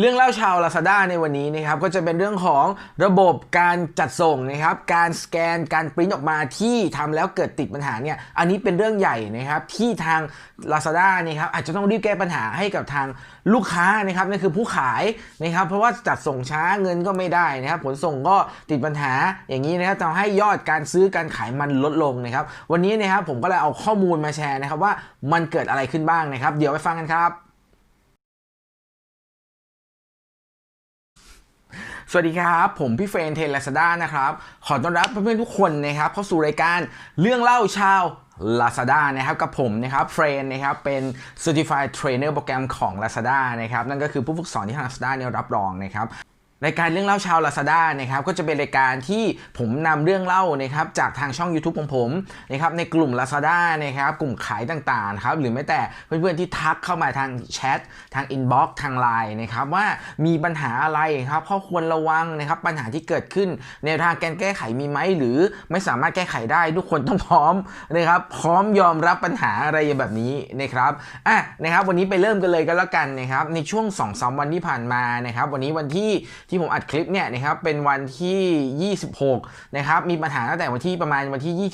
เรื่องเล่าชาว Lazada ในวันนี้นะครับก็จะเป็นเรื่องของระบบการจัดส่งนะครับการสแกนการปริ้นออกมาที่ทำแล้วเกิดติดปัญหาเนี่ยอันนี้เป็นเรื่องใหญ่นะครับที่ทาง Lazada นะครับอาจจะต้องรีบแก้ปัญหาให้กับทางลูกค้านะครับนั่นคือผู้ขายนะครับเพราะว่าจัดส่งช้าเงินก็ไม่ได้นะครับผลส่งก็ติดปัญหาอย่างนี้นะครับทำให้ยอดการซื้อการขายมันลดลงนะครับวันนี้นะครับผมก็เลยเอาข้อมูลมาแชร์นะครับว่ามันเกิดอะไรขึ้นบ้างนะครับ เดี๋ยวไปฟังกันครับ สวัสดีครับ ผมพี่เฟรนเทนลาซาด้านะครับ ขอต้อนรับเพื่อนๆทุกคนนะครับเข้าสู่รายการเรื่องเล่าชาว Lazada นะครับกับผมนะครับเฟรนนะครับเป็น Certified Trainer โปรแกรมของ Lazada นะครับนั่นก็คือผู้ฝึกสอนที่ทาง Lazada เนี่ยรับรองนะครับ รายการเรื่องเล่าชาว Lazada นะครับก็จะเป็นรายการที่ผมนำเรื่องเล่านะครับจากทางช่อง YouTube ของผมนะครับในกลุ่ม Lazada นะครับกลุ่มขายต่างๆครับหรือแม้แต่เพื่อนๆที่ทักเข้ามาทางแชททาง Inbox ทาง Line นะครับว่ามีปัญหาอะไรครับข้อควรระวังนะครับปัญหาที่เกิดขึ้นในทางการแก้ไขมีไหมหรือไม่สามารถแก้ไขได้ทุกคนต้องพร้อมนะครับพร้อมยอมรับปัญหาอะไรแบบนี้นะครับอะนะครับวันนี้ไปเริ่มกันเลยกันแล้วกันนะครับในช่วง2อสวันที่ผ่านมานะครับวันนี้วันที่ที่ผมอัดคลิปเนี่ยนะครับเป็นวันที่ 26 นะครับมีปัญหาตั้งแต่วันที่ประมาณวันที่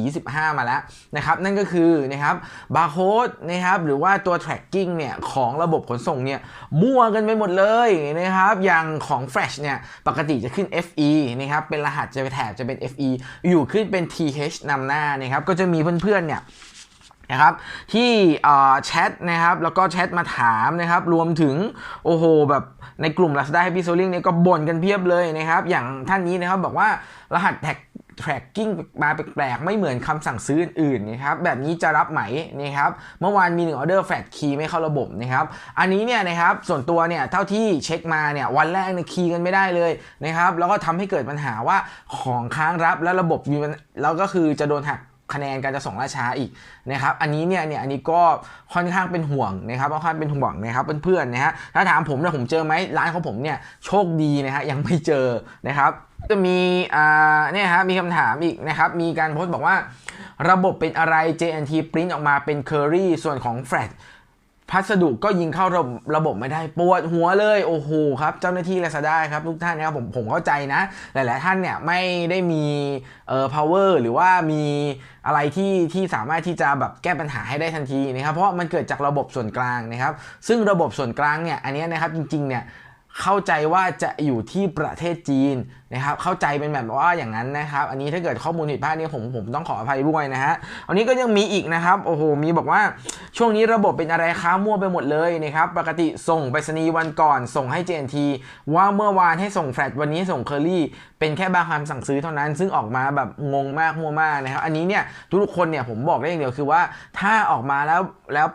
23 24 25 มาแล้วนะครับนั่นก็คือนะครับบาร์โค้ดนะครับหรือว่าตัว tracking เนี่ยของระบบขนส่งเนี่ยมั่วกันไปหมดเลยนะครับอย่างของ Flash เนี่ยปกติจะขึ้น FE นะครับเป็นรหัสจะไปแถบจะเป็น FE อยู่ขึ้นเป็น TH นำหน้านะครับก็จะมีเพื่อนๆเนี่ย นะครับที่แชทนะครับแล้วก็แชทมาถามนะครับรวมถึงโอ้โหแบบในกลุ่ม Lazada Happy Selling เนี่ยก็บ่นกันเพียบเลยนะครับอย่างท่านนี้นะครับบอกว่ารหัสแท็ก tracking มาแปลกๆ ไม่เหมือนคำสั่งซื้ออื่นนะครับแบบนี้จะรับไหมนะครับเมื่อวานมีหนึ่งออเดอร์แฟลตคีย์ไม่เข้าระบบนะครับอันนี้เนี่ยนะครับส่วนตัวเนี่ยเท่าที่เช็คมาเนี่ยวันแรกเนี่ยคีย์กันไม่ได้เลยนะครับแล้วก็ทำให้เกิดปัญหาว่าของค้างรับแล้วระบบมีแล้วก็คือจะโดนหัก คะแนนการจะส่งล่าช้าอีกนะครับ อันนี้เนี่ยเนี่ยอันนี้ก็ค่อนข้างเป็นห่วงนะครับค่อนข้างเป็นห่วงนะครับเพื่อนๆนะฮะถ้าถามผมเนี่ยผมเจอไหมร้านของผมเนี่ยโชคดีนะฮะยังไม่เจอนะครับจะมีอ่าเนี่ยฮะมีคำถามอีกนะครับ มีการโพสต์บอกว่า ระบบเป็นอะไร JNT print ออกมาเป็น Curry ส่วนของ Flat พัสดุก็ยิงเข้าระบบระบบไม่ได้ปวดหัวเลยโอ้โหครับ เจ้าหน้าที่ Lazada ครับทุกท่านนะครับผมผมเข้าใจนะ หลาย ๆ ท่านเนี่ยไม่ได้มีเอ่อ power หรือว่ามีอะไรที่ที่สามารถที่จะแบบแก้ปัญหาให้ได้ทันทีนะครับ เพราะมันเกิดจากระบบส่วนกลางนะครับ ซึ่งระบบส่วนกลางเนี่ยอันนี้นะครับจริง ๆ เนี่ย เข้าใจว่าจะอยู่ที่ประเทศจีนนะครับ เข้าใจเป็นแบบว่าอย่างนั้นนะครับ อันนี้ถ้าเกิดข้อมูลผิดพลาดนี่ผมผมต้องขออภัยด้วยนะฮะ อันนี้ก็ยังมีอีกนะครับ โอ้โห มีบอกว่าช่วงนี้ระบบเป็นอะไรค้ามั่วไปหมดเลยนะครับ ปกติส่งไปรษณีย์วันก่อน ส่งให้ JNT ว่าเมื่อวานให้ส่งแฟลตวันนี้ส่งเคอรี่ เป็นแค่บางคำสั่งซื้อเท่านั้น ซึ่งออกมาแบบงงมากมั่วมากนะครับ อันนี้เนี่ยทุกคนเนี่ยผมบอกได้อย่างเดียวคือว่าถ้าออกมาแล้วแล้ว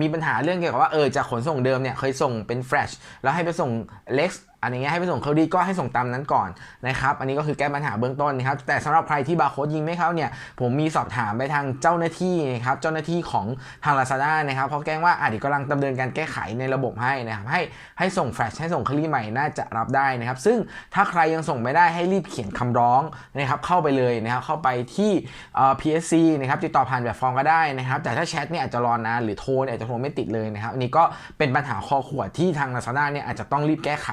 มีปัญหาเรื่องเกี่ยวกับว่าเออจากขนส่งเดิมเนี่ยเคยส่งเป็นแฟลชแล้วให้ไปส่งเล็กอันนี้ให้ไปส่งเคอรี่ก็ให้ส่งตามนั้นก่อนนะครับ อันนี้ก็คือแก้ปัญหาเบื้องต้นนะครับ แต่สำหรับใครที่บาร์โค้ดยิงไม่เข้าเนี่ย ผมมีสอบถามไปทางเจ้าหน้าที่นะครับ เจ้าหน้าที่ของทาง Lazada นะครับเขาแจ้งว่าอาจจะกำลังดำเนินการแก้ไขในระบบให้นะครับ ให้ให้ส่งแฟลชให้ส่งเคอรี่ใหม่น่าจะรับได้นะครับ ซึ่งถ้าใครยังส่งไม่ได้ให้รีบเขียนคำร้องนะครับ เข้าไปเลยนะครับ เข้าไปที่เอ่อ PSC นะครับ ติดต่อผ่านแบบฟอร์มก็ได้นะครับ แต่ถ้าแชทเนี่ยอาจจะรอนานหรือโทรเนี่ยอาจจะโทรไม่ติดเลยนะครับ อันนี้ก็เป็นปัญหาคอขวดที่ทาง Lazada เนี่ยอาจจะต้องรีบแก้ไข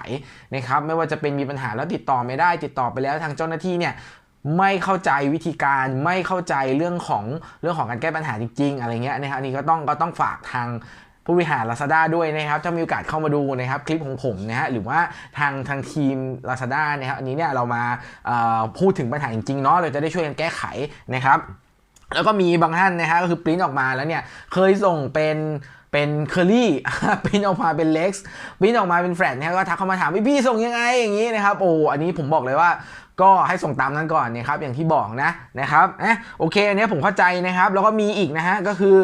นะครับไม่ว่าจะเป็นมีปัญหาแล้วติดต่อไม่ได้ ติดต่อไปแล้วทางเจ้าหน้าที่เนี่ยไม่เข้าใจวิธีการไม่เข้าใจเรื่องของเรื่องของการแก้ปัญหาจริง ๆ อะไรเงี้ยนะครับอันนี้ก็ต้องก็ต้องฝากทางผู้บริหาร Lazada ด้วยนะครับ ถ้ามีโอกาสเข้ามาดูนะครับคลิปของผมนะฮะหรือว่าทางทางทีม Lazada นะครับอันนี้เนี่ยเรามาพูดถึงปัญหาจริงๆเนาะเราจะได้ช่วยกันแก้ไขนะครับ แล้วก็มีบางท่านนะฮะก็คือปริ้นออกมาแล้วเนี่ยเคยส่งเป็น เป็นเคอรี่ปิ้นออกมาเป็นเล็กซ์ปิ้นออกมาเป็นแฟลตนะฮะก็ทักเข้ามาถามพี่พี่ส่งยังไงอย่างนี้นะครับโอ้อันนี้ผมบอกเลยว่าก็ให้ส่งตามนั้นก่อนนะครับอย่างที่บอกนะนะครับเอะโอเคอันนี้ผมเข้าใจนะครับ แล้วก็มีอีกนะฮะก็คือ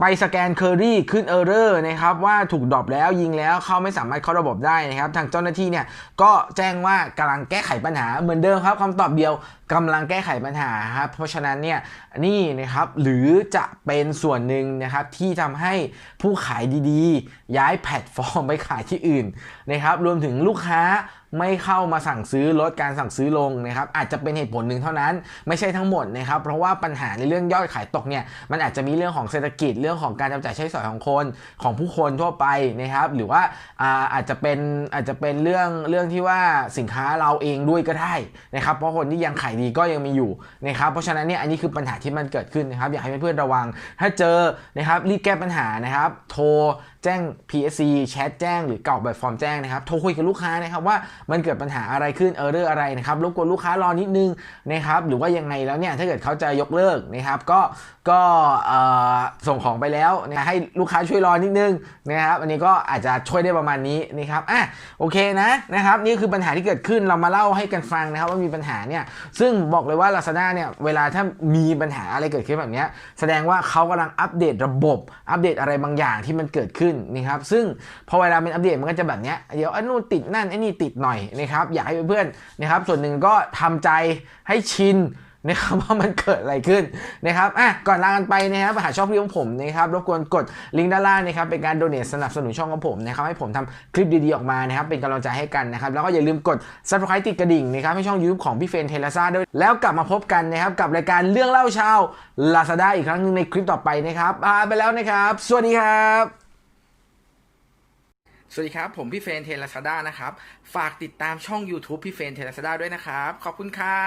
ไปสแกนเคอรี่ขึ้นเออร์เรอร์นะครับว่าถูกดรอปแล้วยิงแล้วเขาไม่สามารถเข้าระบบได้นะครับ ทางเจ้าหน้าที่เนี่ยก็แจ้งว่ากำลังแก้ไขปัญหาเหมือนเดิมครับคำตอบเดียวกำลังแก้ไขปัญหาครับเพราะฉะนั้นเนี่ยนี่นะครับหรือจะเป็นส่วนหนึ่งนะครับที่ทำให้ผู้ขายดีๆ ย้ายแพลตฟอร์มไปขายที่อื่นนะครับรวมถึงลูกค้า ไม่เข้ามาสั่งซื้อลดการสั่งซื้อลงนะครับอาจจะเป็นเหตุผลหนึ่งเท่านั้น ไม่ใช่ทั้งหมดนะครับเพราะว่าปัญหาในเรื่องยอดขายตกเนี่ยมันอาจจะมีเรื่องของเศรษฐกิจเรื่องของการจับจ่ายใช้สอยของคนของผู้คนทั่วไปนะครับหรือว่าอาอาจจะเป็นอาจจะเป็นเรื่องเรื่องที่ว่าสินค้าเราเองด้วยก็ได้นะครับเพราะคนที่ยังขายดีก็ยังมีอยู่นะครับเพราะฉะนั้นเนี่ยอันนี้คือปัญหาที่มันเกิดขึ้นนะครับอยากให้เพื่อนๆระวัง ถ้าเจอนะครับรีบแก้ปัญหานะครับโทรแจ้ง PSC แชทแจ้งหรือเกรอกแบบฟอร์มแจ้งนะครับโทรคุยกับลูกค้านะครับว่า มันเกิดปัญหาอะไรขึ้นเออเรออะไรนะครับรบกวนลูกค้ารอนิดนึงนะครับหรือว่ายังไงแล้วเนี่ยถ้าเกิดเขาจะยกเลิกนะครับก็ก็ส่งของไปแล้วนะให้ลูกค้าช่วยรอนิดนึงนะครับอันนี้ก็อาจจะช่วยได้ประมาณนี้นะครับอะโอเคนะนะครับนี่คือปัญหาที่เกิดขึ้นเรามาเล่าให้กันฟังนะครับว่ามีปัญหาเนี่ยซึ่งบอกเลยว่า Lazada เนี่ยเวลาถ้ามีปัญหาอะไรเกิดขึ้นแบบนี้แสดงว่าเขากำลังอัปเดตระบบ อัปเดตอะไรบางอย่างที่มันเกิดขึ้นนะครับซึ่งพอเวลาเป็นอัปเดตมันก็จะแบบเนี้ยเดี๋ยวไอ้นู่นติดนั่นไอ้นี่ติดหน่อยนะครับอยากให้เพื่อนๆนะครับส่วนหนึ่งก็ทำใจให้ชินนะครับว่ามันเกิดอะไรขึ้นนะครับอะก่อนลากันไปนะครับหาช่องพี่ของผมนะครับรบกวนกดลิงก์ด้านล่างนะครับเป็นการโดเนทสนับสนุนช่องของผมนะครับให้ผมทำคลิปดีๆออกมานะครับเป็นกำลังใจให้กันนะครับแล้วก็อย่าลืมกด subscribe ติดกระดิ่งนะครับให้ช่อง YouTube ของพี่เฟนเทเลซ่าด้วยแล้วกลับมาพบกันนะครับกับรายการเรื่องเล่าชาว Lazada อีกครั้งหนึงในคลิปต่อไปนะครับลาไปแล้วนะครับ สวัสดีครับ สวัสดีครับ ผมพี่เฟนเทเลซ่านะครับ ฝากติดตามช่อง YouTube พี่เฟนเทเลซ่าด้วยนะครับ ขอบคุณครับ